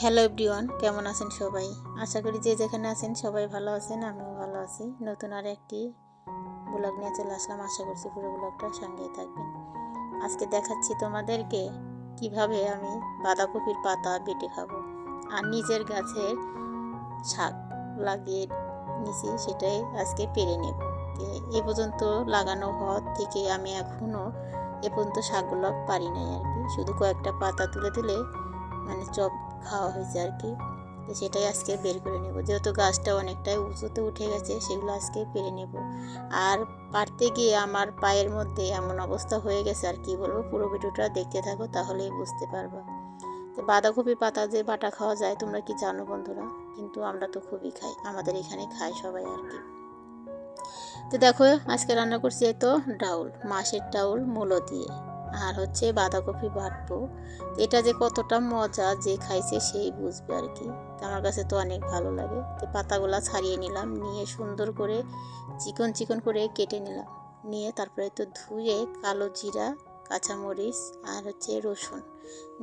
Hello everyone কেমন আছেন সবাই? আশা করি যে যেখানে আছেন সবাই ভালো আছেন, আমিও ভালো আছি। নতুন আর একটি ব্লগ নিয়ে চলে আসলাম। আশা করছি পুরো ব্লগটা সঙ্গেই থাকবেন। আজকে দেখাচ্ছি তোমাদেরকে কীভাবে আমি বাঁধাকপির পাতা বেটে খাব আর নিজের গাছের শাক লাগিয়ে নিছি, সেটাই আজকে পেরে নেব। এ পর্যন্ত লাগানো হওয়ার থেকে আমি এখনও এ পর্যন্ত শাকগুলো পারি নাই আর কি। শুধু কয়েকটা পাতা তুলে তুলে মানে চপ খাওয়া হয়েছে আর কি। তো সেটাই আজকে বের করে নেব। যেহেতু গাছটা অনেকটাই উঁচুতে উঠে গেছে, সেগুলো আজকে পেরে নেব। আর পারতে গিয়ে আমার পায়ের মধ্যে এমন অবস্থা হয়ে গেছে আর কি বলব, পুরো ভিডিওটা দেখতে থাকো, তাহলেই বুঝতে পারবা। তো বাঁধাকপি পাতা যে বাটা খাওয়া যায়, তোমরা কি জানো বন্ধুরা? কিন্তু আমরা তো খুবই খাই, আমাদের এখানে খাই সবাই আর কি। তো দেখো, আজকে রান্না করছি তো ডাউল, মাছের ডাউল, মূলো দিয়ে। আর হচ্ছে বাঁধাকপি বাটবো। এটা যে কতটা মজা যে খাইছে সেই বুঝবে আর কি। আমার কাছে তো অনেক ভালো লাগে। তো পাতাগুলা ছাড়িয়ে নিলাম, নিয়ে সুন্দর করে চিকন চিকন করে কেটে নিলাম। নিয়ে তারপরে তো ধুয়ে কালো জিরা, কাঁচামরিচ আর হচ্ছে রসুন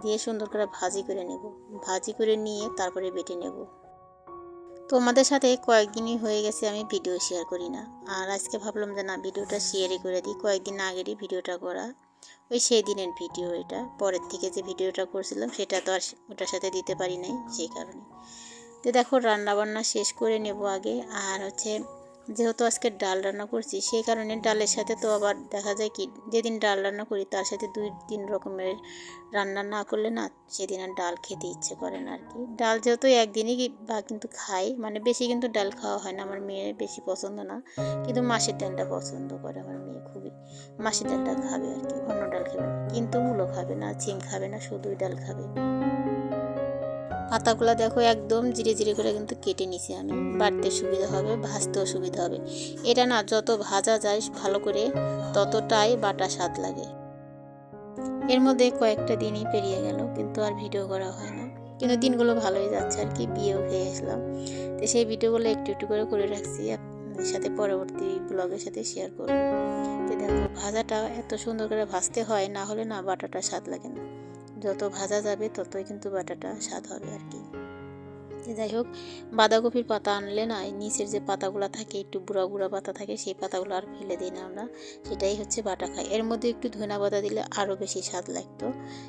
দিয়ে সুন্দর করে ভাজি করে নেব। ভাজি করে নিয়ে তারপরে বেটে নেব। তোমাদের সাথে কয়েকদিনই হয়ে গেছে আমি ভিডিও শেয়ার করি না। আর আজকে ভাবলাম যে না, ভিডিওটা শেয়ারই করে দিই। কয়েকদিন আগেরই ভিডিওটা করা। ওই সেই দিনের ভিডিও এটা। পরের থেকে যে ভিডিওটা করছিলাম সেটা তো আর ওটার সাথে দিতে পারি নাই, সেই কারণে। তো দেখো, রান্নাবান্না শেষ করে নেব আগে। আর হচ্ছে যেহেতু আজকে ডাল রান্না করছি, সেই কারণে ডালের সাথে তো আবার দেখা যায় কি, যেদিন ডাল রান্না করি তার সাথে দুই তিন রকমের রান্না না করলে না সেদিন আর ডাল খেতে ইচ্ছে করে না আর কি ডাল যেহেতু একদিনই বা কিন্তু খাই মানে বেশি কিন্তু ডাল খাওয়া হয় না, আমার মেয়ের বেশি পছন্দ না, কিন্তু মাছের ডালটা পছন্দ করে আমার মেয়ে খুবই। মাছের ডালটা খাবে আর কি অন্য ডাল খাবে কিন্তু মূলো খাবে না চিম খাবে না, শুধুই ডাল খাবে। পাতাগুলো দেখো একদম জিরে জিরে করে কিন্তু কেটে নিছি আমি। বাড়তে সুবিধা হবে, ভাজতেও সুবিধা হবে। এটা না যত ভাজা যায় ভালো করে ততটাই বাটা স্বাদ লাগে। এর মধ্যে কয়েকটা দিনই পেরিয়ে গেল, কিন্তু আর ভিডিও করা হয় না। কিন্তু দিনগুলো ভালোই যাচ্ছে আর কি, বিয়েও খেয়ে আসলাম। তো সেই ভিডিওগুলো একটু একটু করে করে রাখছি, আপনাদের সাথে পরবর্তী ব্লগের সাথে শেয়ার করব। তো দেখো, ভাজাটা এত সুন্দর করে ভাজতে হয়, না হলে না বাটাটা স্বাদ লাগে না। যত ভাজা যাবে ততই কিন্তু বাটাটা স্বাদ হবে আর কি। যাই হোক, বাঁধাকপির পাতা আনলে না নিচের যে পাতাগুলো থাকে, একটু বুড়া বুড়া পাতা থাকে, সেই পাতাগুলো আর ফেলে দিই না আমরা। সেটাই হচ্ছে বাটা খাই এর মধ্যে একটু ধনা পাতা দিলে আরও বেশি স্বাদ লাগতো,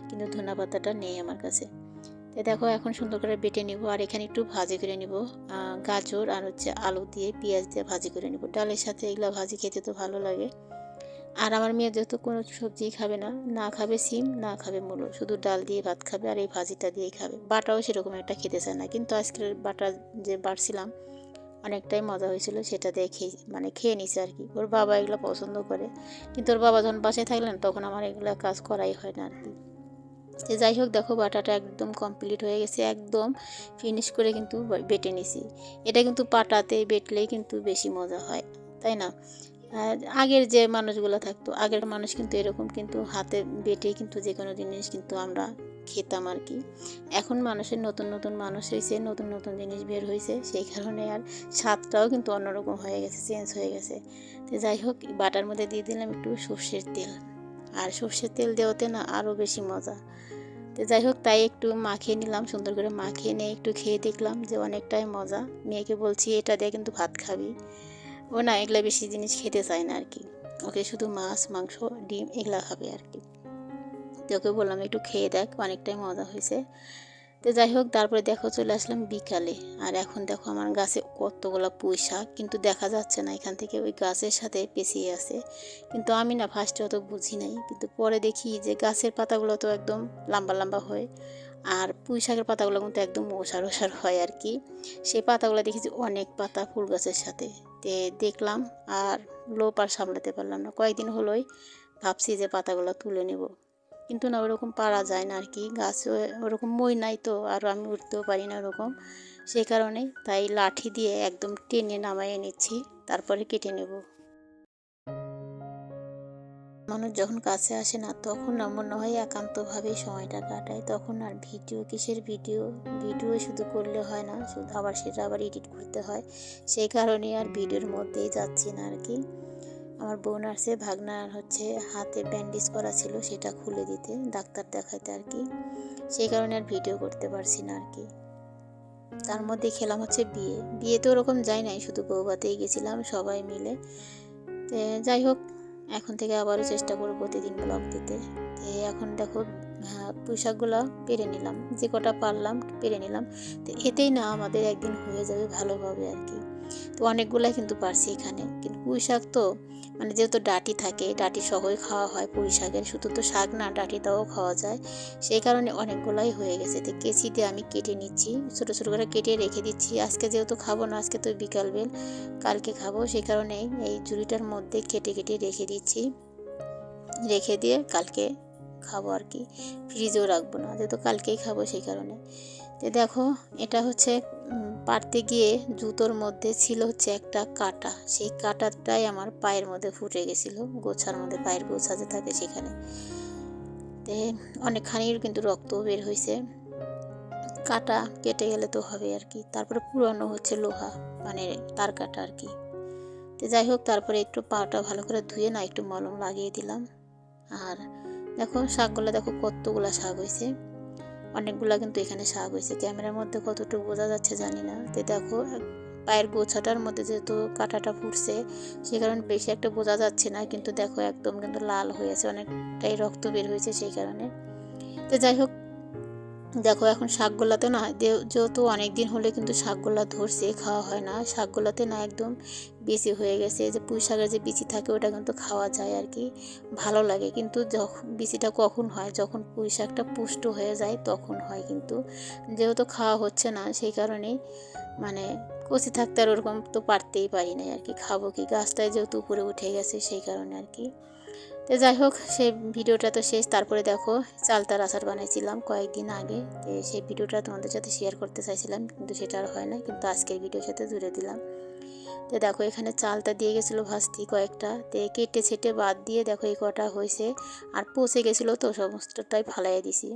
কিন্তু ধনা পাতাটা নেই আমার কাছে। তো দেখো, এখন সুন্দর করে বেটে নিব, আর এখানে একটু ভাজি করে নিব। গাজর আর হচ্ছে আলু দিয়ে, পেঁয়াজ দিয়ে ভাজি করে নিব। ডালের সাথে এগুলো ভাজি খেতে তো ভালো লাগে। আর আমার মেয়ে যেহেতু কোনো সবজি খাবে না না খাবে সিম, না খাবে মূলো, শুধু ডাল দিয়ে ভাত খাবে আর এই ভাজিটা দিয়েই খাবে। বাটাও সেরকম একটা খেতে চায় না, কিন্তু আজকের বাটা যে বাড়ছিলাম অনেকটাই মজা হয়েছিল, সেটা দিয়ে খেয়ে মানে খেয়ে নিছে আর কি। ওর বাবা এগুলো পছন্দ করে, কিন্তু ওর বাবা যখন বাসায় থাকলেন, তখন আমার এগুলো কাজ করাই হয় না আর কি। তো যাই হোক, দেখো বাটাটা একদম কমপ্লিট হয়ে গেছে, একদম ফিনিশ করে কিন্তু বেটে নিছি। এটা কিন্তু পাটাতে বেটলেই কিন্তু বেশি মজা হয়, তাই না? আগের যে মানুষগুলো থাকতো, আগের মানুষ কিন্তু এরকম কিন্তু হাতে বেটে কিন্তু যে কোনো জিনিস কিন্তু আমরা খেতাম আর কি। এখন মানুষের নতুন নতুন মানুষ হয়েছে নতুন নতুন জিনিস বের হয়েছে সেই কারণে আর স্বাদটাও কিন্তু অন্যরকম হয়ে গেছে চেঞ্জ হয়ে গেছে। তো যাই হোক, বাটার মধ্যে দিয়ে দিলাম একটু সর্ষের তেল। আর সর্ষের তেল দেওয়াতে না আরও বেশি মজা। তো যাই হোক, তাই একটু মাখিয়ে নিলাম, সুন্দর করে মাখিয়ে নিয়ে একটু খেয়ে দেখলাম যে অনেকটাই মজা। মেয়েকে বলছি, এটা দিয়ে কিন্তু ভাত খাবি। ও না এগুলা বেশি জিনিস খেতে চায় না আর কি ওকে শুধু মাছ, মাংস, ডিম এগুলা খাবে আর কি তো ওকে বললাম, একটু খেয়ে দেখ, অনেকটাই মজা হয়েছে। তো যাই হোক, তারপরে দেখো চলে আসলাম বিকালে। আর এখন দেখো আমার গাছে কতগুলো পুঁই শাক কিন্তু দেখা যাচ্ছে না, এখান থেকে ওই গাছের সাথে পেঁচিয়ে আছে। কিন্তু আমি না ফার্স্টে অত বুঝি নাই, কিন্তু পরে দেখি যে গাছের পাতাগুলো তো একদম লম্বা লম্বা হয়, আর পুঁই শাকের পাতাগুলো কিন্তু একদম ওষার ওষার হয় আর কি সেই পাতাগুলো দেখেছি অনেক পাতা ফুল গাছের সাথে। তে দেখলাম আর লোপ আর সামলাতে পারলাম না। কয়েকদিন হলোই ভাবছি যে পাতাগুলো তুলে নেব। কিন্তু না, ওরকম পারা যায় না আর কি। গাছ ওরকম মই নাই তো, আর আমি উঠতেও পারি না ওরকম। সেই কারণে তাই লাঠি দিয়ে একদম টেনে নামাইয়ে নিচ্ছি, তারপরে কেটে নেব। মানুষ যখন কাছে আসে না, তখন না মনে হয় একান্তভাবেই সময়টা কাটায়। তখন আর ভিডিও, কিসের ভিডিও? ভিডিও শুধু করলে হয় না, শুধু আবার সেটা আবার এডিট করতে হয়। সেই কারণে আর ভিডিওর মধ্যেই যাচ্ছি না আর কি। আমার বোন আসছে ভাগনার হচ্ছে হাতে ব্যান্ডেজ করা ছিল সেটা খুলে দিতে, ডাক্তার দেখাতে আর কি। সেই কারণে আর ভিডিও করতে পারছি না আর কি। তার মধ্যে খেলাম হচ্ছে বিয়ে। বিয়ে তো ওরকম যাই নাই, শুধু বৌভাতেই গেছিলাম সবাই মিলে। যাই হোক এখন থেকে আবারও চেষ্টা করব প্রতিদিন ব্লগ দিতে। তো এখন দেখো পোশাকগুলো পেরে নিলাম, যে কটা পারলাম পেরে নিলাম। তো এতেই না আমাদের একদিন হয়ে যাবে ভালোভাবে আর কি। তো অনেকগুলাই কিন্তু পারছি এখানে। কিন্তু পুঁই শাক তো মানে যেহেতু ডাটি থাকে, ডাটি সহই খাওয়া হয় পুঁই শাকের। শুধু তো শাক না, ডাটিটাও খাওয়া যায়। সেই কারণে অনেকগুলাই হয়ে গেছে। তো কেচি দিয়ে আমি কেটে নিচ্ছি। ছোটো ছোটো করে কেটে রেখে দিচ্ছি। আজকে যেহেতু খাব না, আজকে তো বিকালবেল। কালকে খাব। সেই কারণে এই ঝুড়িটার মধ্যে কেটে কেটে রেখে দিচ্ছি। রেখে দিয়ে কালকে খাব আর কি। ফ্রিজেও রাখব না। যেহেতু কালকেই খাব সেই কারণে। তো দেখো, এটা হচ্ছে পারতে গিয়ে জুতোর মধ্যে ছিল হচ্ছে একটা কাটা। সেই কাটাটাই আমার পায়ের মধ্যে ফুটে গেছিল, গোছার মধ্যে পায়ের গোছা যে থাকে সেখানে। তে অনেকখানির কিন্তু রক্ত বের হয়েছে কাটা কেটে গেলে তো হবে আর কি। তারপরে পুরানো হচ্ছে লোহা মানে তার কাটা আর কি। তো যাই হোক, তারপরে একটু পাটা ভালো করে ধুয়ে না একটু মলম লাগিয়ে দিলাম। আর দেখো শাকগুলো দেখো কতগুলা শাক হয়েছে অনেকগুলা কিন্তু এখানে শাক হয়েছে। ক্যামেরার মধ্যে কতটুকু বোঝা যাচ্ছে জানি না। তো দেখো, পায়ের গোছাটার মধ্যে যেহেতু কাঁটাটা ফুটছে, সে কারণে বেশি একটা বোঝা যাচ্ছে না, কিন্তু দেখো একদম কিন্তু লাল হয়েছে, অনেকটাই রক্ত বের হয়েছে সেই কারণে। তো যাই হোক, দেখো এখন শাকগুলাতে না যেহেতু অনেক দিন হলে কিন্তু শাকগুলা ধরছে, খাওয়া হয় না, শাকগুলাতে না একদম বেশি হয়ে গেছে যে পুঁই শাকের যে বিচি থাকে ওটা কিন্তু খাওয়া যায় আর কি, ভালো লাগে। কিন্তু যখন বিচিটা কখন হয়? যখন পুঁই শাকটা পুষ্ট হয়ে যায় তখন হয় কিন্তু। যেহেতু খাওয়া হচ্ছে না, সেই কারণেই মানে কচি থাকতে আর ওরকম তো পারতেই পারি না আর কি, খাব কি? গাছটায় যেহেতু উপরে উঠে গেছে সেই কারণে আর কি। তো যাই হোক সেই ভিডিওটা তো শেষ, তারপরে দেখো চালতার আচার বানাইছিলাম কয়েকদিন আগে। সেই ভিডিওটা তোমাদের সাথে শেয়ার করতে চাইছিলাম, কিন্তু সেটা আর হয় না, কিন্তু আজকের ভিডিওর সাথে জুড়ে দিলাম। তো দেখো এখানে চালটা দিয়ে গেছিল ভাস্তি কয়েকটা তো কেটে ছেটে বাদ দিয়ে দেখো এই কটা হয়েছে আর পচে গেছিল তো সমস্তটাই ফালাই দিছি।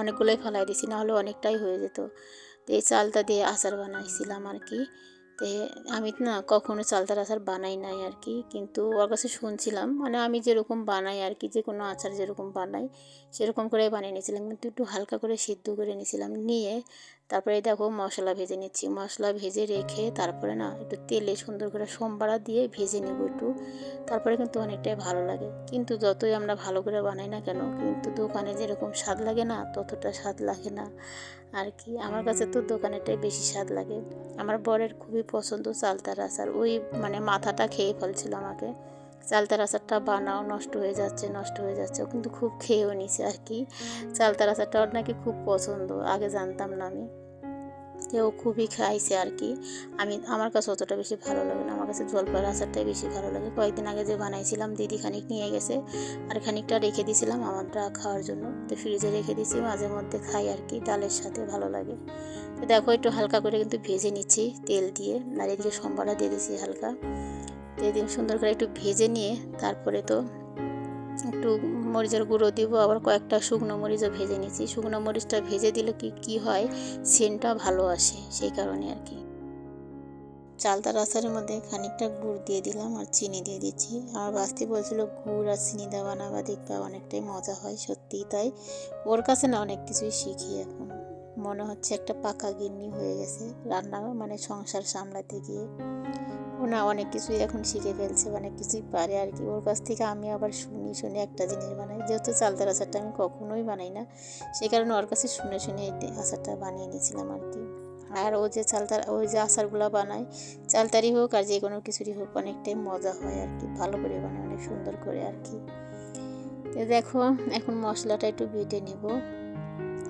অনেকগুলোই ফালাই দিছি না হলে অনেকটাই হয়ে যেত। তো এই চালটা দিয়ে আচার বানাইছিলাম আর কি। তো আমি না কখনো চালতার আচার বানাই নাই আর কি, কিন্তু ওর কাছে শুনছিলাম মানে আমি যেরকম বানাই আর কি যে কোনো আচার যেরকম বানাই, সেরকম করে বানিয়ে নিয়েছিলাম, কিন্তু একটু হালকা করে সিদ্ধ করে নিয়েছিলাম, নিয়ে তারপরে দেখো মশলা ভেজে নিচ্ছি। মশলা ভেজে রেখে তারপরে না একটু তেলে সুন্দর করে সোমবারা দিয়ে ভেজে নেব একটু। তারপরে কিন্তু অনেকটাই ভালো লাগে। কিন্তু যতই আমরা ভালো করে বানাই না কেন, কিন্তু দোকানে যেরকম স্বাদ লাগে না, ততটা স্বাদ লাগে না। আর কি, আমার কাছে তো দোকানেরটাই বেশি স্বাদ লাগে। আমার বরের খুবই পছন্দ চালতার আচার। ওই মানে মাথাটা খেয়ে ফেলছিল আমাকে। চালতার আচারটা বানাও, নষ্ট হয়ে যাচ্ছে, নষ্ট হয়ে যাচ্ছে। ও কিন্তু খুব খেয়েও নিছে আর কি। চালতার আচারটা ওর নাকি খুব পছন্দ, আগে জানতাম না আমি। তো খুবই খাইছে আর কি। আমি, আমার কাছে অতটা বেশি ভালো লাগে না। আমার কাছে জলপাইয়ের আচারটাই বেশি ভালো লাগে। কয়েকদিন আগে যে বানাইছিলাম, দিদি খানিক নিয়ে গেছে আর খানিকটা রেখে দিয়েছিলাম আমারটা খাওয়ার জন্য। তো ফ্রিজে রেখে দিয়েছি মাঝে মধ্যে খাই আর কি, ডালের সাথে ভালো লাগে। তো দেখো, একটু হালকা করে কিন্তু ভেজে নিচ্ছি তেল দিয়ে। আর এদিকে সম্বারা দিয়ে দিয়েছি হালকা। তো এদিন সুন্দর করে একটু ভেজে নিয়ে, তারপরে তো একটু মরিচের গুঁড়ো দিব, আবার কয়েকটা শুকনো মরিচও ভেজে নিচ্ছি। শুকনো মরিচটা ভেজে দিলে কি কি হয়? সেন্টটা ভালো আসে, সেই কারণে আর কি। চালতা আচারের মধ্যে খানিকটা গুড় দিয়ে দিলাম আর চিনি দিয়ে দিচ্ছি। আর বাস্তি বলছিল গুড় আর চিনি দেওয়া না বা দেখবা অনেকটাই মজা হয়, সত্যিই তাই। ওর কাছে না অনেক কিছুই শিখি এখন। মনে হচ্ছে একটা পাকা গিন্নি হয়ে গেছে। রান্না মানে সংসার সামলাতে গিয়ে। ওনা অনেক কিছুই এখন শিখে ফেলছে অনেক কিছুই পারে আর কি। ওর কাছ থেকে আমি আবার শুনি, শুনে একটা জিনিস বানাই। যেহেতু চালতার আচারটা আমি কখনোই বানাই না সেই কারণে ওর কাছে শুনে শুনে এই আচারটা বানিয়ে নিয়েছিলাম আর কি। আর ও যে চালতার ওই যে আচারগুলো বানায় চালতারই হোক আর যে কোনো কিছুরই হোক, অনেকটাই মজা হয় আর কি। ভালো করে বানায়, অনেক সুন্দর করে আর কি। দেখো, এখন মশলাটা একটু বেটে নেব।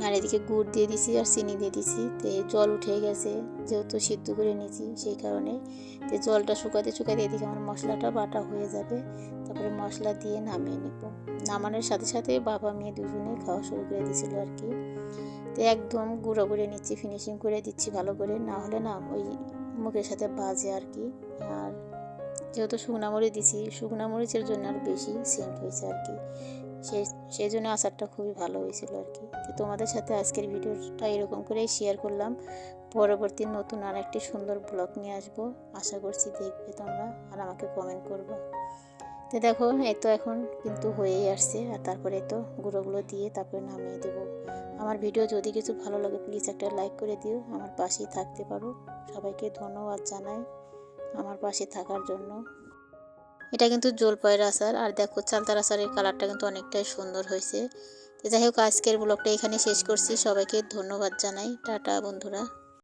আর এদিকে গুড় দিয়ে দিছি আর চিনি দিয়ে দিছি। তো জল উঠে গেছে, যেহেতু সিদ্ধ করে নিয়েছি সেই কারণে। তো জলটা শুকাতে শুকাতে এদিকে আমার মশলাটা বাটা হয়ে যাবে। তারপরে মশলা দিয়ে নামিয়ে নেব। নামানোর সাথে সাথে বাবা, মেয়ে দুজনে খাওয়া শুরু করে দিয়েছিল আর কি। তো একদম গুঁড়ো করে নিচ্ছি ফিনিশিং করে দিচ্ছি ভালো করে। না হলে না ওই মুখের সাথে বাজে আর কি। আর যেহেতু শুকনা মরিচ দিছি, শুকনা মরিচের জন্য আর বেশি সেন্ট হয়েছে আর কি। সেই সেই জন্য আচারটা খুবই ভালো হয়েছিল আর কি। তো তোমাদের সাথে আজকের ভিডিওটা এরকম করেই শেয়ার করলাম। পরবর্তী নতুন আর একটি সুন্দর ব্লগ নিয়ে আসব। আশা করছি দেখবে তোমরা আর আমাকে কমেন্ট করবে। তো দেখো, এই তো এখন কিন্তু হয়েই আসছে। আর তারপরে তো গুঁড়োগুলো দিয়ে তারপরে নামিয়ে দেবো। আমার ভিডিও যদি কিছু ভালো লাগে প্লিজ একটা লাইক করে দিও। আমার পাশেই থাকতে পারো। সবাইকে ধন্যবাদ জানাই আমার পাশে থাকার জন্য। এটা কিন্তু জলপাইয়ের আচার। আর দেখো চালতার আচারের কালারটা কিন্তু অনেকটাই সুন্দর হয়েছে। যাই হোক, আজকের ব্লগটা এখানে শেষ করছি। সবাইকে ধন্যবাদ জানাই। টাটা বন্ধুরা।